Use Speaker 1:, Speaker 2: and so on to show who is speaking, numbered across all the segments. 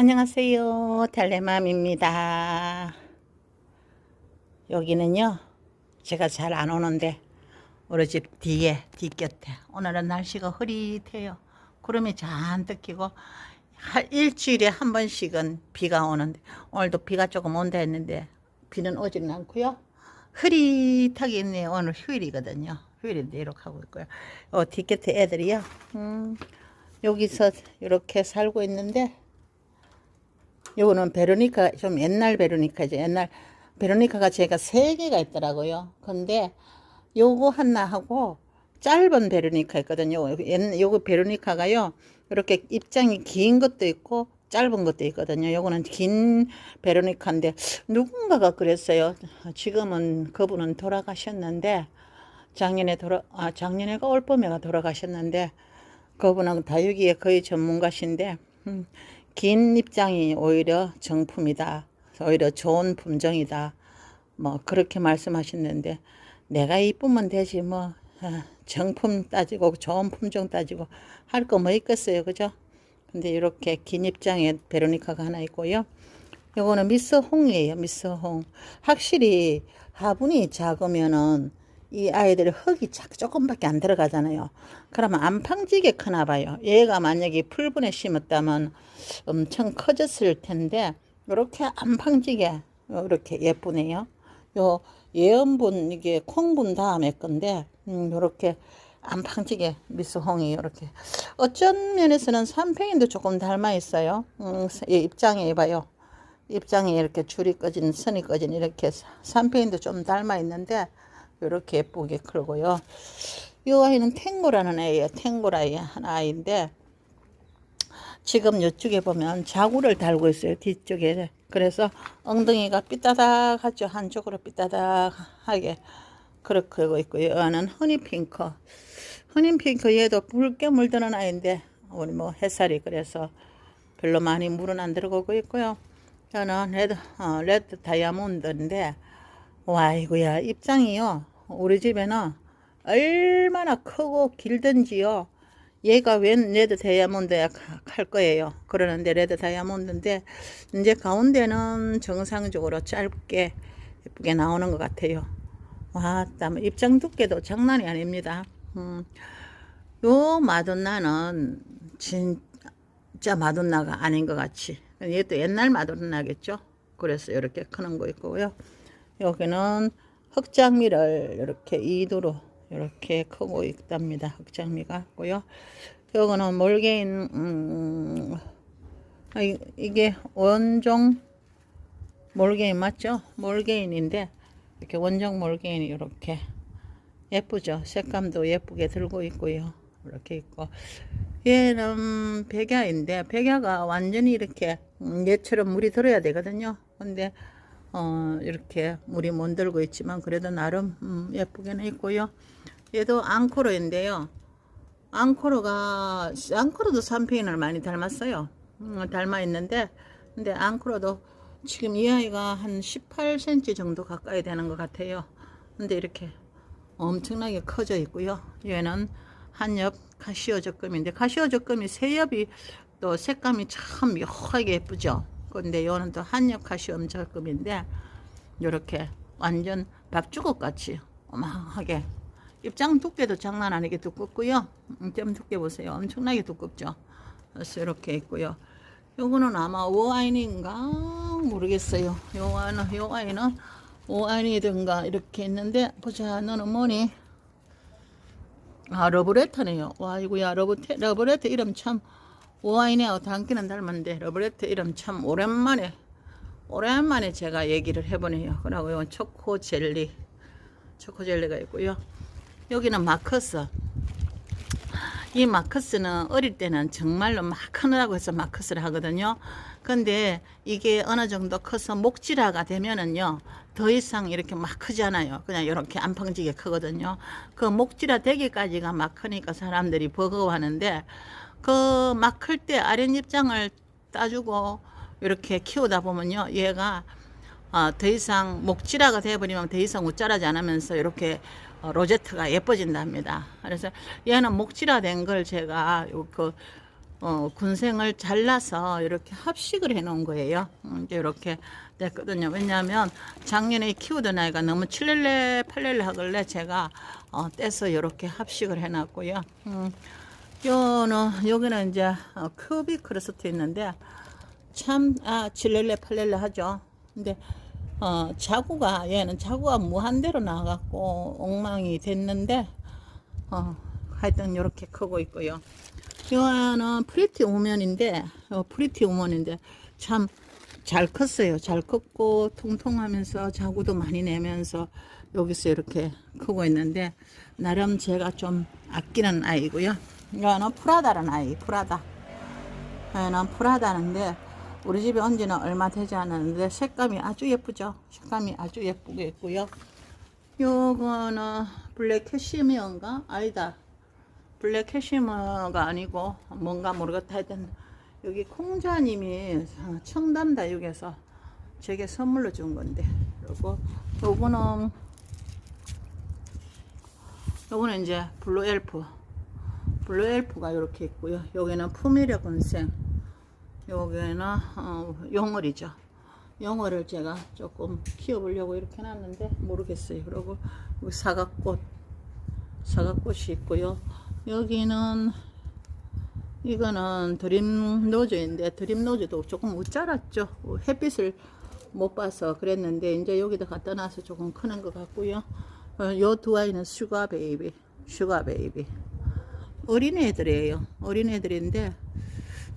Speaker 1: 안녕하세요. 달래맘입니다. 여기는요, 제가 잘 안 오는데, 우리 집 뒤에, 뒷곁에. 오늘은 날씨가 흐릿해요. 구름이 잔뜩 끼고, 한 일주일에 한 번씩은 비가 오는데, 오늘도 비가 조금 온다 했는데, 비는 오지는 않고요. 흐릿하게 있네요. 오늘 휴일이거든요. 휴일인데 이렇게 하고 있고요. 어, 뒷곁에 애들이요. 음, 여기서 이렇게 살고 있는데, 요거는 베로니카 좀 옛날 베로니카죠. 옛날 베로니카가 제가 세 개가 있더라고요. 근데 요거 하나 하고 짧은 베로니카 있거든요. 옛- 요거 베로니카가요. 이렇게 입장이 긴 것도 있고 짧은 것도 있거든요. 요거는 긴 베로니카인데 누군가가 그랬어요. 지금은 그분은 돌아가셨는데 작년에 돌아 아 작년에가 올 봄에가 돌아가셨는데 그분은 다육이의 거의 전문가신데 음, 긴 입장이 오히려 정품이다. 오히려 좋은 품종이다. 뭐 그렇게 말씀하셨는데 내가 이쁘면 되지 뭐 아, 정품 따지고 좋은 품종 따지고 할 거 뭐 있겠어요. 그죠? 근데 이렇게 긴 입장에 베로니카가 하나 있고요. 요거는 미스 홍이에요. 미스 홍. 확실히 화분이 작으면은 이 아이들 흙이 작 조금밖에 안 들어가잖아요. 그러면 안팡지게 크나 봐요. 얘가 만약에 풀분에 심었다면 엄청 커졌을 텐데 이렇게 안팡지게 이렇게 예쁘네요. 요 예언분 이게 콩분 다음에 건데 음, 이렇게 안팡지게 미스홍이 이렇게 어쩐 면에서는 삼팽인도 조금 닮아 있어요. 음, 이 입장에 봐요. 입장에 이렇게 줄이 꺼진 선이 꺼진 이렇게 삼팽인도 좀 닮아 있는데 이렇게 예쁘게 크고요. 이 아이는 탱고라는 애예요. 탱고라의 한 아이인데 지금 이쪽에 보면 자구를 달고 있어요. 뒤쪽에. 그래서 엉덩이가 삐따닥하죠. 한쪽으로 삐따닥하게 그렇게 하고 있고요. 얘는 허니핑크. 허니핑크 얘도 붉게 물드는 아이인데 우리 뭐 햇살이 그래서 별로 많이 물은 안 들어가고 있고요. 저는 레드, 어, 레드 다이아몬드인데 와이구야 입장이요. 우리 집에는 얼마나 크고 길든지요. 얘가 웬 레드 다이아몬드야 할 거예요. 그러는데 레드 다이아몬드인데 이제 가운데는 정상적으로 짧게 예쁘게 나오는 것 같아요. 와, 땀 입장 두께도 장난이 아닙니다. 음, 요 마돈나는 진짜 마돈나가 아닌 것 같이. 얘도 옛날 마돈나겠죠. 그래서 이렇게 크는 거 있고요. 여기는 흑장미를 이렇게 이도로 이렇게 크고 있답니다. 흑장미가 있고요. 요거는 몰개인 음, 아, 이- 이게 원종 몰개인 맞죠? 몰개인인데 이렇게 원종 몰개인이 이렇게 예쁘죠? 색감도 예쁘게 들고 있고요. 이렇게 있고 얘는 백야인데 백야가 완전히 이렇게 음, 얘처럼 물이 들어야 되거든요. 근데 어, 이렇게 물이 못 들고 있지만 그래도 나름 음, 예쁘게는 있고요. 얘도 앙코르인데요. 앙코르가 앙코르도 삼페인을 많이 닮았어요. 음, 닮아 있는데 근데 앙코르도 지금 이 아이가 한 18cm 정도 가까이 되는 것 같아요. 근데 이렇게 엄청나게 커져 있고요. 얘는 한엽 카시오 적금인데 카시오 적금이 세 엽이 또 색감이 참 묘하게 예쁘죠. 근데 얘는 또 한엽 카시오 적금인데 이렇게 완전 밥주걱 같이 어마하게 입장 두께도 장난 아니게 두껍고요. 음, 점 두께 보세요. 엄청나게 두껍죠. 그래서 이렇게 있고요. 요거는 아마 오아인인가 모르겠어요. 요 아이는 요 아이는 오아인이든가 이렇게 있는데 보자 너는 뭐니? 아 러브레터네요. 와 이거야 러브레터 러브레터 이름 참 오아인하고 단기는 닮았는데 러브레터 이름 참 오랜만에 오랜만에 제가 얘기를 해보네요. 그리고 요 초코 젤리 초코 젤리가 있고요. 여기는 마커스. 이 마커스는 어릴 때는 정말로 막 크느라고 해서 마커스를 하거든요. 근데 이게 어느 정도 커서 목질화가 되면은요, 더 이상 이렇게 막 크지 않아요. 그냥 이렇게 안펑지게 크거든요. 그 목질화 되기까지가 막 크니까 사람들이 버거워하는데, 그 막 클 때 아랫입장을 따주고 이렇게 키우다 보면요, 얘가 어, 더 이상 목질화가 되어버리면 더 이상 웃자라지 않으면서 이렇게 어, 로제트가 예뻐진답니다. 그래서 얘는 목질화된 걸 제가 요그 어, 군생을 잘라서 이렇게 합식을 해 놓은 거예요. 음, 이렇게 됐거든요. 왜냐하면 작년에 키우던 아이가 너무 칠렐레 팔렐레 하길래 제가 어, 떼서 이렇게 합식을 해 놨고요. 음, 요는 여기는 이제 어, 큐비 크로스트 있는데 참아 칠렐레 팔렐레 하죠. 근데 어, 자구가 얘는 자구가 무한대로 나와갖고 엉망이 됐는데 어, 하여튼 이렇게 크고 있고요. 이거는 프리티 우먼인데 어, 프리티 우먼인데 참 잘 컸어요. 잘 컸고 통통하면서 자구도 많이 내면서 여기서 이렇게 크고 있는데 나름 제가 좀 아끼는 아이고요. 이거는 프라다라는 아이, 프라다. 얘는 프라다인데 우리 집에 온 지는 얼마 되지 않았는데 색감이 아주 예쁘죠. 색감이 아주 예쁘게 있고요. 요거는 블랙 캐시미어인가? 아니다. 블랙 캐시머가 아니고 뭔가 모르겠다 하여튼 여기 콩자님이 청담 다육에서 제게 선물로 준 건데 그리고 요거는 요거는 이제 블루 엘프 블루 엘프가 이렇게 있고요 여기는 푸미려 군생 여기는 어, 용어리죠 용어를 제가 조금 키워보려고 이렇게 놨는데 모르겠어요 그리고 사각꽃 사각꽃이 있고요 여기는 이거는 드림 노즈인데 드림 노즈도 조금 못 자랐죠. 햇빛을 못 봐서 그랬는데 이제 여기다 갖다 놔서 조금 크는 것 같고요. 요 두 아이는 슈가 베이비, 슈가 베이비. 어린애들이에요. 어린애들인데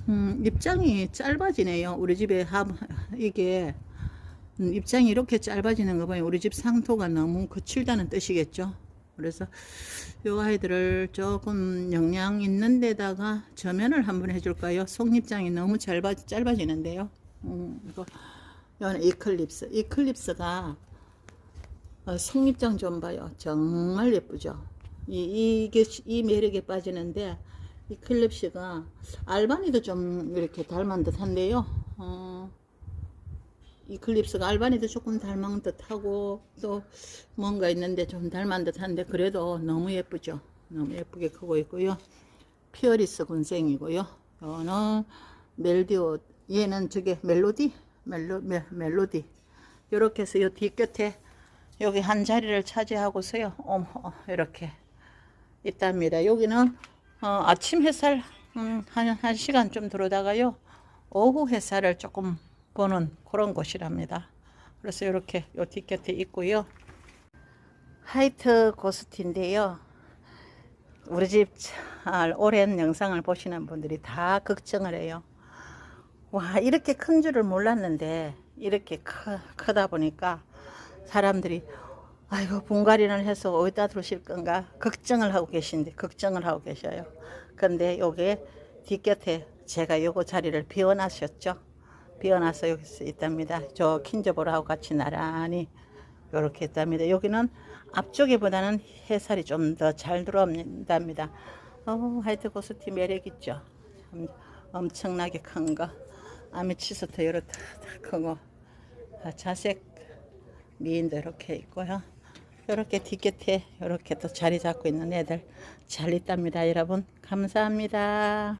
Speaker 1: 음, 입장이 짧아지네요. 우리 집에 하, 이게 음, 입장이 이렇게 짧아지는 거 보면 우리 집 상토가 너무 거칠다는 뜻이겠죠. 그래서 요 아이들을 조금 영양 있는 데다가 저면을 한번 해줄까요? 속립장이 너무 짧아, 짧아지는데요. 음, 이거, 이거는 이클립스. 이클립스가 어, 속립장 좀 봐요. 정말 예쁘죠? 이, 이게, 이 매력에 빠지는데, 이 클립스가 알바니도 좀 이렇게 닮은 듯 한데요. 어, 이클립스가 알바니도 조금 닮은 듯하고 또 뭔가 있는데 좀 닮은 듯한데 그래도 너무 예쁘죠. 너무 예쁘게 크고 있고요. 피어리스 군생이고요. 이거는 멜디오 얘는 저게 멜로디 멜로 멜, 멜로디 이렇게 해서 이 뒷곁에 여기 한 자리를 차지하고서요. 어, 어, 이렇게 있답니다. 여기는 어, 아침 햇살 음, 한, 한 시간 좀 들어다가요. 오후 햇살을 조금 보는 그런 곳이랍니다. 그래서 이렇게 요 뒷곁에 있고요. 하이트 고스트인데요. 우리 집 잘 오랜 영상을 보시는 분들이 다 걱정을 해요. 와, 이렇게 큰 줄을 몰랐는데, 이렇게 크, 크다 보니까 사람들이, 아이고, 분갈이를 해서 어디다 두실 건가? 걱정을 하고 계신데, 걱정을 하고 계셔요. 근데 요게 뒷곁에 제가 요거 자리를 비워놨었죠. 비워놔서 여기서 있답니다. 저 킨저보라하고 같이 나란히 이렇게 있답니다. 여기는 앞쪽에 보다는 햇살이 좀 더 잘 들어옵니다. 어, 하이트 고스티 매력 있죠. 참 엄청나게 큰 거. 아메치스트 이렇다 크고 아, 자색 미인도 이렇게 있고요. 이렇게 뒷곁에 이렇게 또 자리 잡고 있는 애들 잘 있답니다. 여러분 감사합니다.